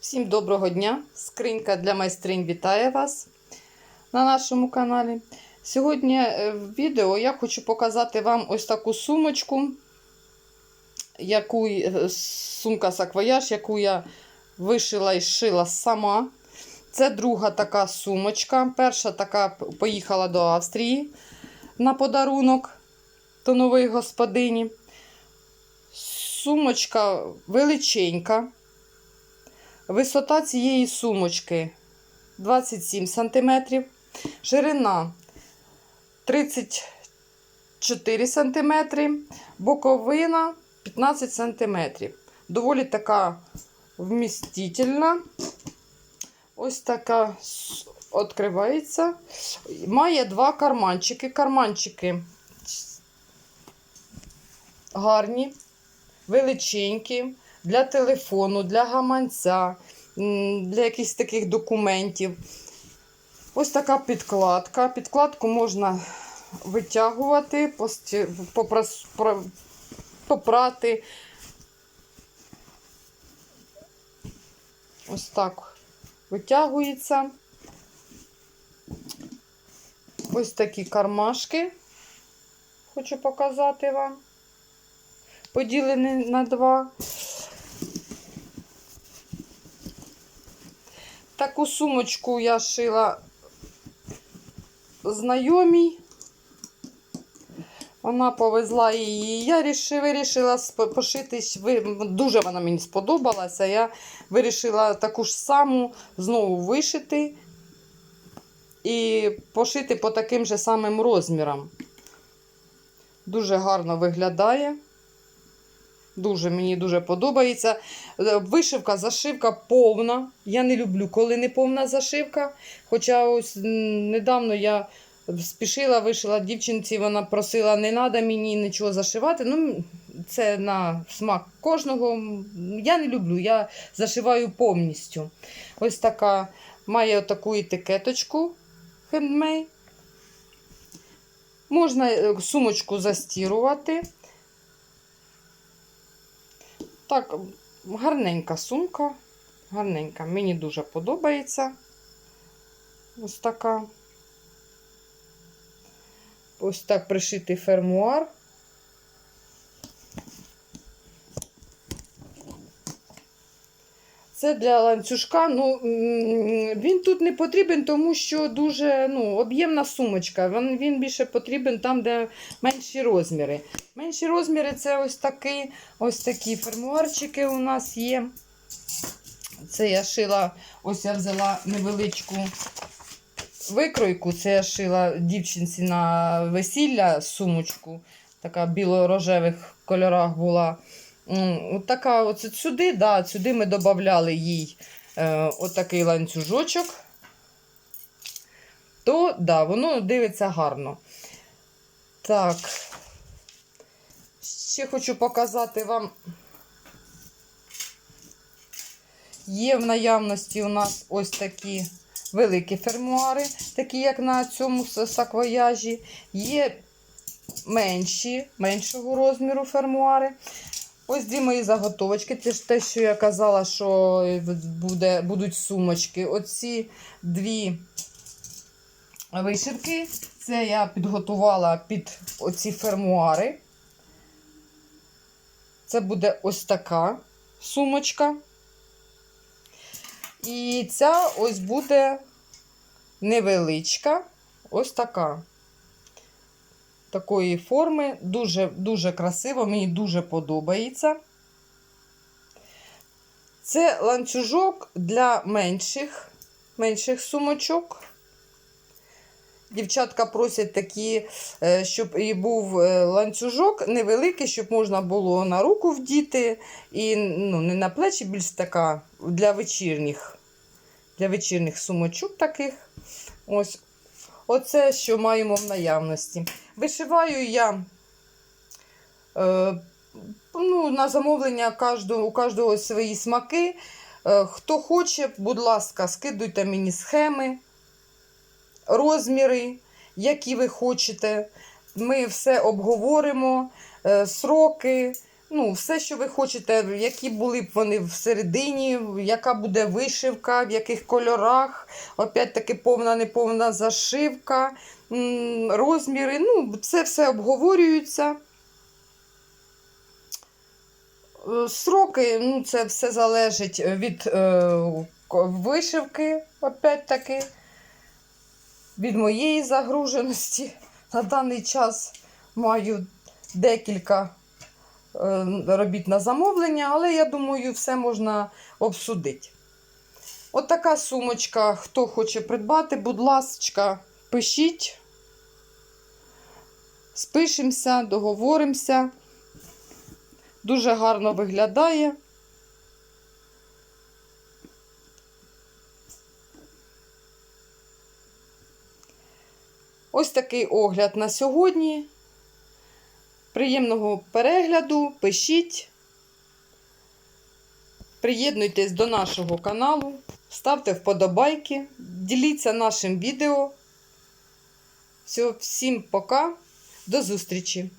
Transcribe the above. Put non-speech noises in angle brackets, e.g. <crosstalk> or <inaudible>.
Всім доброго дня! Скринька для майстринь вітає вас на нашому каналі. Сьогодні е, в відео я хочу показати вам ось таку сумочку, яку, е, сумка саквояж, яку я вишила і шила сама. Це друга така сумочка. Перша така поїхала до Австрії на подарунок до нової господині. Сумочка величенька. Висота цієї сумочки 27 см, ширина 34 см, боковина 15 см. Доволі така вмістительна. Ось така відкривається. Має два карманчики. Карманчики гарні, величенькі для телефону, для гаманця, для якихось таких документів. Ось така підкладка. Підкладку можна витягувати, попрати. Ось так витягується. Ось такі кармашки. Хочу показати вам. Поділені на два. Таку сумочку я шила знайомій. Вона повезла її. Я ріши- вирішила пошити. Дуже вона мені сподобалася. Я вирішила таку ж саму знову вишити і пошити по таким же самим розмірам. Дуже гарно виглядає. Дуже мені дуже подобається. Е, Вишивка, зашивка повна. Я не люблю, коли не повна зашивка. Хоча ось недавно я спішила, вишила дівчинці, вона просила, не треба мені нічого зашивати. Ну, це на смак кожного. Я не люблю, я зашиваю повністю. Ось така має таку етикеточку хендмей. Можна е, сумочку застірувати. Так, гарненька сумка. Гарненька. Мені дуже подобається. Ось така. Ось так пришитий фермуар. Це для ланцюжка. Ну, він тут не потрібен, тому що дуже ну, об'ємна сумочка. Він, він більше потрібен там, де менші розміри. Менші розміри це ось такі, ось такі фермуарчики у нас є. Це я шила, ось я взяла невеличку викройку. Це я шила дівчинці на весілля сумочку. Така біло-рожевих кольорах була. Така, от сюди, да, сюди ми додавали їй е, отакий ланцюжочок. То, да, воно дивиться гарно. Так. Ще хочу показати вам. Є в наявності у нас ось такі великі фермуари, такі як на цьому саквояжі. Є менші, меншого розміру фермуари. Ось дві мої заготовочки. Це ж те, що я казала, що буде, будуть сумочки. Оці дві вишивки. Це я підготувала під оці фермуари. Це буде ось така сумочка. І ця ось буде невеличка, ось така. Такої форми. Дуже дуже красиво, мені дуже подобається. Це ланцюжок для менших, менших сумочок. Дівчатка просять такі, е, щоб і був е, ланцюжок невеликий, щоб можна було на руку вдіти. І ну, не на плечі, більш така для вечірніх, для вечірніх сумочок таких. Ось. Оце, що маємо в наявності. Вишиваю я е, ну, на замовлення кожного, у кожного свої смаки. Е, хто хоче, будь ласка, скидуйте мені схеми, розміри, які ви хочете. Ми все обговоримо, е, сроки, Ну, все, що ви хочете, які були б вони всередині, яка буде вишивка, в яких кольорах, опять-таки повна, неповна зашивка, розміри. Ну, це все обговорюється. Е, Сроки, ну, це все залежить від е, вишивки, опять-таки, від моєї загруженості. <laughs> На даний час маю декілька е, робіт на замовлення, але я думаю, все можна обсудити. От така сумочка. Хто хоче придбати, будь ласка, пишіть. Спишемося, договоримося. Дуже гарно виглядає. Ось такий огляд на сьогодні. Приємного перегляду, пишіть. Приєднуйтесь до нашого каналу, ставте вподобайки, діліться нашим відео. Все, всім пока, до зустрічі!